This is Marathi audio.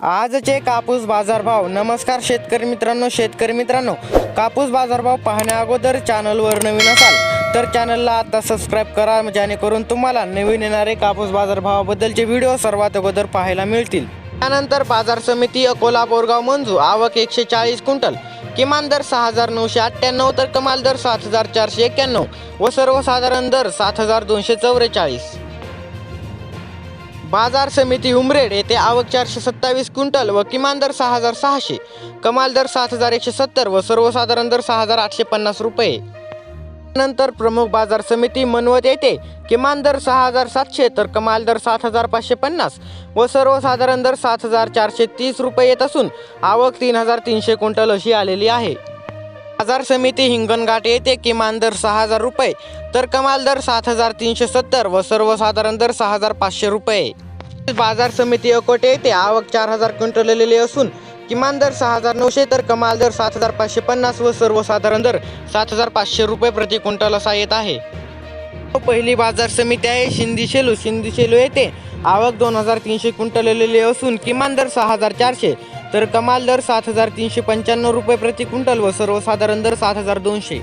आजचे कापूस बाजारभाव. नमस्कार शेतकरी मित्रांनो शेतकरी मित्रांनो. कापूस बाजारभाव पाहण्या अगोदर चॅनलवर नवीन असाल तर चॅनलला आता सबस्क्राईब करा जेणेकरून तुम्हाला नवीन येणारे कापूस बाजारभावाबद्दलचे व्हिडिओ सर्वात अगोदर पाहायला मिळतील. त्यानंतर बाजार समिती अकोला बोरगाव मंजू आवक एकशे चाळीस क्विंटल किमान दर सहा हजार नऊशे अठ्ठ्याण्णव तर कमाल दर सात हजार चारशे एक्क्याण्णव व सर्वसाधारण दर सात हजार दोनशे चौवेचाळीस. बाजार समिती उमरेड येथे आवक चारशे सत्तावीस क्विंटल व किमान दर सहा हजार सहाशे कमाल दर सात हजार एकशे सत्तर व सर्वसाधारण दर सहा हजार आठशे पन्नास रुपये. नंतर प्रमुख बाजार समिती मनवत येथे किमान दर सहा हजार सातशे तर कमाल दर सात हजार पाचशे पन्नास व सर्वसाधारण दर सात हजार चारशे तीस रुपये येत असून आवक तीन हजार तीनशे क्विंटल अशी आलेली आहे. बाजार समिती हिंगणघाट येथे किमान दर सहा हजार रुपये तर कमाल दर सात हजार तीनशे सत्तर व सर्वसाधारण दर सहा हजार पाचशे रुपये. बाजार समिती अकोटे येथे आवक चार हजार क्विंटल आलेली असून किमान दर सहा हजार नऊशे तर कमाल दर सात हजार पाचशे पन्नास व सर्वसाधारण दर सात हजार पाचशे रुपये प्रति क्विंटल असा येत आहे. पहिली बाजार समिती आहे शिंदी शेलू. शिंदी शेलू येथे आवक दोन हजार तीनशे क्विंटल आलेली असून किमान दर सहा हजार चारशे तर कमाल दर सात हजार तीनशे पंच्याण्णव रुपये प्रति क्विंटल व सर्वसाधारण दर सात हजार दोनशे.